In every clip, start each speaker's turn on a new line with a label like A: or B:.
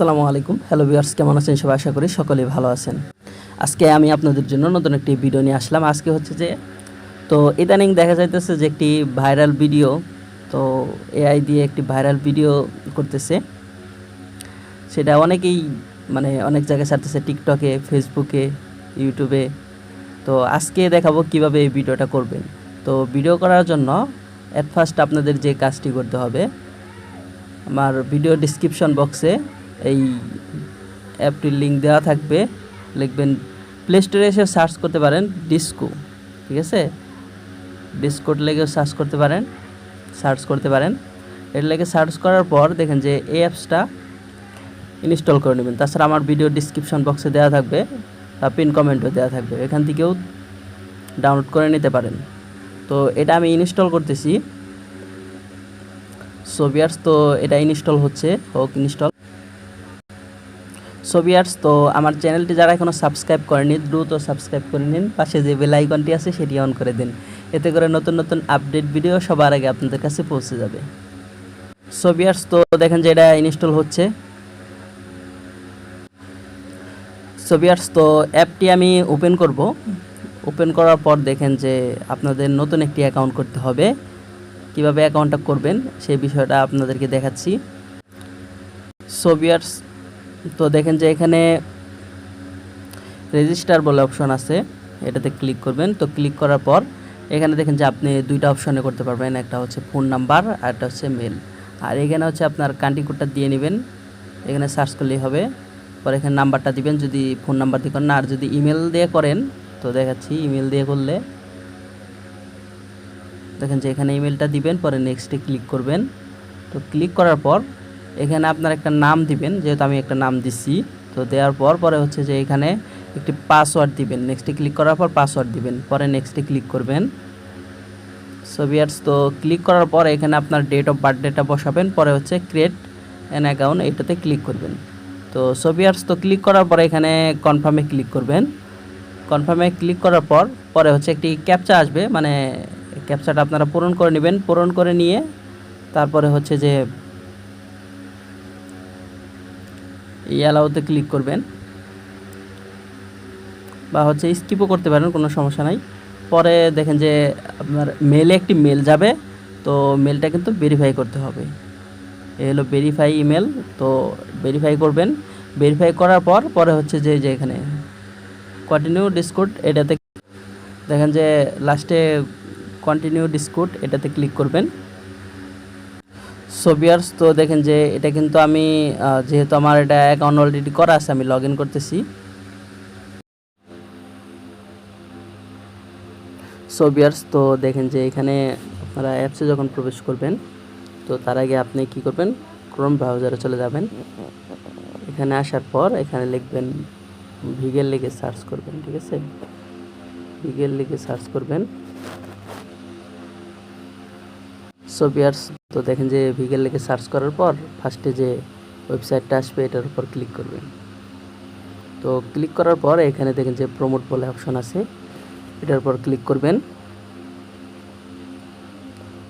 A: আসসালামু আলাইকুম। Hello viewers কেমন আছেন? সবাই আশা করি সকলেই ভালো আছেন। আজকে আমি আপনাদের জন্য নতুন একটি ভিডিও নিয়ে আসলাম। আজকে হচ্ছে যে, তো ইদানিং দেখা যাইতেছে যে একটি ভাইরাল ভিডিও তো এআই দিয়ে একটি ভাইরাল ভিডিও করতেছে। সেটা অনেকেই মানে অনেক জায়গায় ছাড়তেছে টিকটকে ফেসবুকে ইউটিউবে তো আজকে দেখাবো কীভাবে এই ভিডিওটা করবেন। তো ভিডিও করার জন্য অ্যাট ফার্স্ট আপনাদের যে কাজটি করতে হবে, আমার ভিডিও ডিসক্রিপশন বক্সে এই অ্যাপটির লিঙ্ক দেওয়া থাকবে। লিখবেন প্লে স্টোরে এসে সার্চ করতে পারেন ডিসকো ঠিক আছে? ডিসকোড লেগেও সার্চ করতে পারেন সার্চ করতে পারেন। এর লেগে সার্চ করার পর দেখেন যে এই অ্যাপসটা ইনস্টল করে নেবেন। তাছাড়া আমার ভিডিও ডিসক্রিপশন বক্সে দেওয়া থাকবে বা পিন কমেন্টও দেওয়া থাকবে। এখান থেকেও ডাউনলোড করে নিতে পারেন। তো এটা আমি ইনস্টল করতেছি। সোভিয়ার্স তো এটা ইনস্টল হচ্ছে, হোক ইনস্টল সোভিয়ার্স তো আমার চ্যানেলটি যারা এখনও সাবস্ক্রাইব করেনি, দ্রুত সাবস্ক্রাইব করে নিন। পাশে যে বেল আইকনটি আছে, সেটি অন করে দিন। এতে করে নতুন নতুন আপডেট ভিডিও সবার আগে আপনাদের কাছে পৌঁছে যাবে। সোভিয়ার্স তো দেখেন যে এটা ইনস্টল হচ্ছে। সোভিয়ার্স তো অ্যাপটি আমি ওপেন করব। ওপেন করার পর দেখেন যে আপনাদের নতুন একটি অ্যাকাউন্ট করতে হবে। কীভাবে অ্যাকাউন্টটা করবেন সেই বিষয়টা আপনাদেরকে দেখাচ্ছি। সোভিয়ার্স তো দেখেন যে এখানে রেজিস্টার বলে অপশন আছে, এটাতে ক্লিক করবেন। তো ক্লিক করার পর এখানে দেখেন যে আপনি দুইটা অপশনে করতে পারবেন, একটা হচ্ছে ফোন নাম্বার আর একটা হচ্ছে মেল আর এখানে হচ্ছে আপনার কান্ট্রি কোডটা দিয়ে নেবেন, এখানে সার্চ করলেই হবে। পরে এখানে নাম্বারটা দিবেন, যদি ফোন নাম্বার দিয়ে করেন। আর যদি ইমেল দিয়ে করেন, তো দেখাচ্ছি ইমেল দিয়ে করলে দেখেন যে এখানে ইমেলটা দিবেন, পরে নেক্সটে ক্লিক করবেন। তো ক্লিক করার পর এখানে আপনার একটা নাম দিবেন, যেহেতু আমি একটা নাম দিচ্ছি তো দেওয়ার পর, পরে হচ্ছে যে এখানে একটি পাসওয়ার্ড দিবেন। নেক্সটে ক্লিক করার পর পাসওয়ার্ড দিবেন। পরে নেক্সটে ক্লিক করবেন। সোভিয়ার্স তো ক্লিক করার পর এখানে আপনার ডেট অফ বার্থডেটা বসাবেন। পরে হচ্ছে ক্রিয়েট অ্যান অ্যাকাউন্ট এটাতে ক্লিক করবেন। তো সোভিয়ার্স তো ক্লিক করার পরে এখানে কনফার্মে ক্লিক করবেন। কনফার্মে ক্লিক করার পর, পরে হচ্ছে একটি ক্যাপচা আসবে। মানে ক্যাপচাটা আপনারা পূরণ করে নেবেন। পূরণ করে নিয়ে তারপরে হচ্ছে যে অ্যালাউতে ক্লিক করবেন। বা হচ্ছে স্কিপও করতে পারেন, কোনো সমস্যা নাই। পরে দেখেন যে আপনার মেলে একটি মেল যাবে, তো মেলটা কিন্তু ভেরিফাই করতে হবে। এ হলো ভেরিফাই ইমেল তো ভেরিফাই করবেন। ভেরিফাই করার পর, পরে হচ্ছে যে যে এখানে কন্টিনিউ ডিসকুট এটাতে দেখেন যে লাস্টে কন্টিনিউ ডিসকুট এটাতে ক্লিক করবেন। সোভিয়ার্স তো দেখেন যে এটা কিন্তু আমি যেহেতু আমার এটা অ্যাকাউন্ট অলরেডি করা আছে, আমি লগ করতেছি। সোভিয়ার্স তো দেখেন যে এখানে আপনারা অ্যাপসে যখন প্রবেশ করবেন, তো তার আগে আপনি কি করবেন? ক্রোম ব্রাউজারে চলে যাবেন। এখানে আসার পর এখানে লিখবেন ভিগেল লিখে সার্চ করবেন, ঠিক আছে? ভিগেল লিখে সার্চ করবেন। সোভিয়ার্স তো দেখেন যে ভিগেল লিখে সার্চ করার পর ফার্স্টে যে ওয়েবসাইটটা আসবে, এটার উপর ক্লিক করবেন। তো ক্লিক করার পর এখানে দেখেন যে প্রমোট বলে অপশন আছে, এটার উপর ক্লিক করবেন।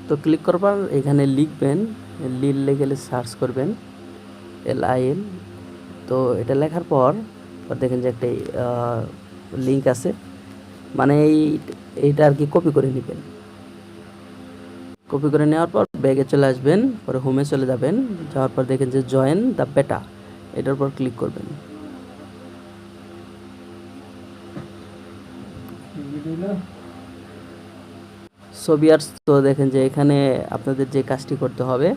A: তো ক্লিক করার পর এখানে লিখবেন, লিল গেলে সার্চ করবেন এল আই এল তো এটা লেখার পর দেখেন যে একটা লিঙ্ক আছে মানে এই, এইটা আর কি কপি করে নেবেন। কপি করে নেওয়ার পর ব্যাগে চলে আসবেন, পরে হোমে চলে যাবেন, যাওয়ার পর দেখেন যে জয়েন দ্য বেটা এটার উপর ক্লিক করবেন। সোভিয়ার্স তো দেখেন যে এখানে আপনাদের যে কাজটি করতে হবে,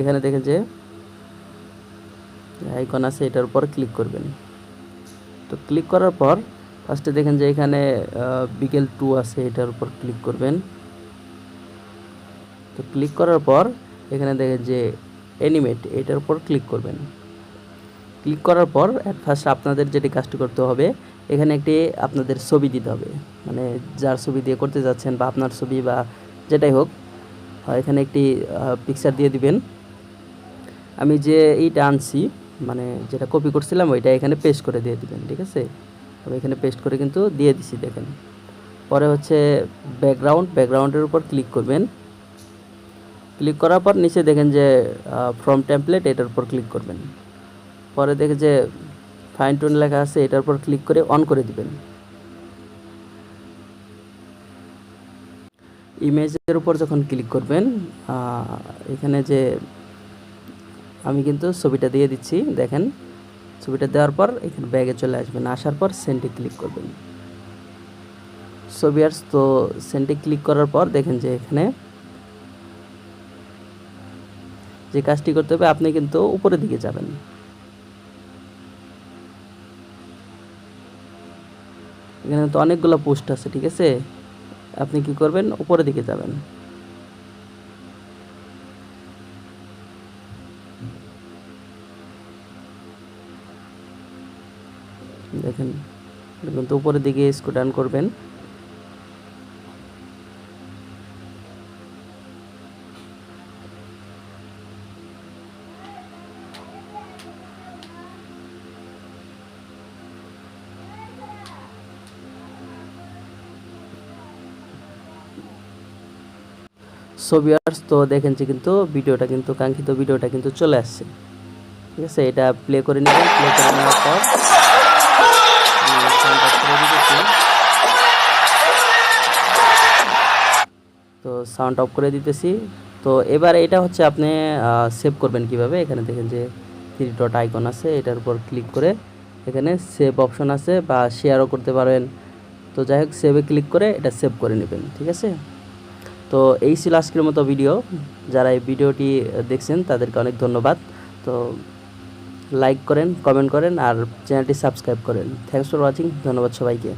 A: এখানে দেখেন যে আইকন আছে, এটার উপর ক্লিক করবেন। তো ক্লিক করার পর ফার্স্টে দেখেন যে এখানে বিকেল টু আছে, এটার উপর ক্লিক করবেন। তো ক্লিক করার পর এখানে দেখেন যে অ্যানিমেট এটার উপর ক্লিক করবেন। ক্লিক করার পর অ্যাট ফার্স্ট আপনাদের যেটি কাজটি করতে হবে, এখানে একটি আপনাদের ছবি দিতে হবে। মানে যার ছবি দিয়ে করতে যাচ্ছেন বা আপনার ছবি বা যেটাই হোক এখানে একটি পিকচার দিয়ে দিবেন। আমি যে এইটা আনছি মানে যেটা কপি করছিলাম, ওইটা এখানে পেস্ট করে দিয়ে দিবেন, ঠিক আছে? এখানে পেস্ট করে কিন্তু দিয়ে দিছি, দেখেন। পরে হচ্ছে ব্যাকগ্রাউন্ড ব্যাকগ্রাউন্ডের উপর ক্লিক করবেন। ক্লিক করার পর নিচে দেখেন যে ফ্রম টেমপ্লেট এটার উপর ক্লিক করবেন। পরে দেখে যে ফাইন টুন লেখা আছে, এটার উপর ক্লিক করে অন করে দিবেন। ইমেজের উপর যখন ক্লিক করবেন এখানে যে, আমি কিন্তু ছবিটা দিয়ে দিচ্ছি, দেখেন। ছবিটা দেওয়ার পর এখানে ব্যাগে চলে আসবেন। আসার পর সেন্টে ক্লিক করবেন। ছবি তো সেন্টে ক্লিক করার পর দেখেন যে, এখানে যে কাজটি করতে হবে, আপনি কিন্তু উপরের দিকে যাবেন। এখানে তো অনেকগুলো পোস্ট আছে, ঠিক আছে? আপনি কি করবেন? উপরের দিকে যাবেন। দেখেন দেখুন তো উপরের দিকে স্কুটান করবেন। সোভিয়ার্স তো দেখেন যে কিন্তু ভিডিওটা কিন্তু, কাঙ্ক্ষিত ভিডিওটা কিন্তু চলে আসছে। ঠিক আছে? এটা প্লে করে নেবেন। প্লে করে নেওয়ার পর। তো সাউন্ড অফ করে দিতেছি। তো এবার এটা হচ্ছে আপনি সেভ করবেন কীভাবে? এখানে দেখেন যে থ্রি ডট আইকন আছে। এটার উপর ক্লিক করে এখানে সেভ অপশন আছে বা শেয়ারও করতে পারেন। তো যাই হোক সেভে ক্লিক করে এটা সেভ করে নেবেন। ঠিক আছে? তো এই ছিল আজকের মতো ভিডিও। যারা এই ভিডিওটি দেখছেন, তাদেরকে অনেক ধন্যবাদ। তো লাইক করেন কমেন্ট করেন, আর চ্যানেলটি সাবস্ক্রাইব করেন। থ্যাংকস ফর ওয়াচিং ধন্যবাদ সবাইকে।